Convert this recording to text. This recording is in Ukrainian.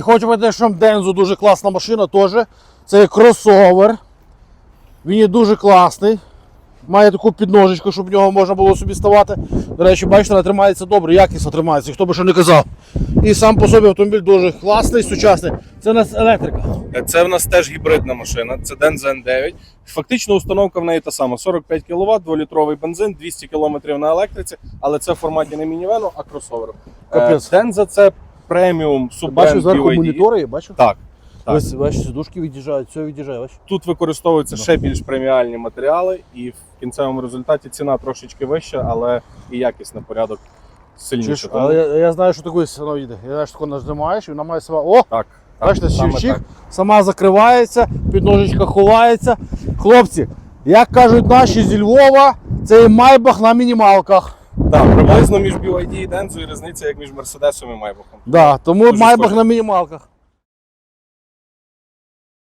Хочу powiedzieć, що Дензу дуже класна машина теж. Це кросовер. Він є дуже класний. Має таку підножечку, щоб в нього можна було собі ставати. До речі, бачите, вона тримається добре, якісно тримається, хто би що не казав. І сам по собі автомобіль дуже класний, сучасний. Це у нас електрика. Це в нас теж гібридна машина, це Denza N9. Фактично установка в неї та сама: 45 кВт, 2-літровий бензин, 200 км на електриці, але це в форматі не мінівену, а кросоверу. Капець. Е, Denza це преміум Бачу, суббенд зверху BYD. монітори, бачу. Так. Так. Ось бачиш, сидушки від'їжджають, все від'їжджає, бачиш. Тут використовуються Ну. ще більш преміальні матеріали, і в кінцевому результаті ціна трошечки вища, але і якість на порядок сильніша. Чуєш, Тому- але я, я знаю, що таке воно. Я знаю, що таке нажимаєш, і вона має себе. О! Так, Бачите, саме щівчик, так. сама закривається, підножечка ховається. Хлопці, як кажуть наші зі Львова, це і майбах на мінімалках. Так, приблизно між BYD і Denzo і різниця як між Мерседесом і Майбахом. Да, тому Дуже майбах схоже. на мінімалках.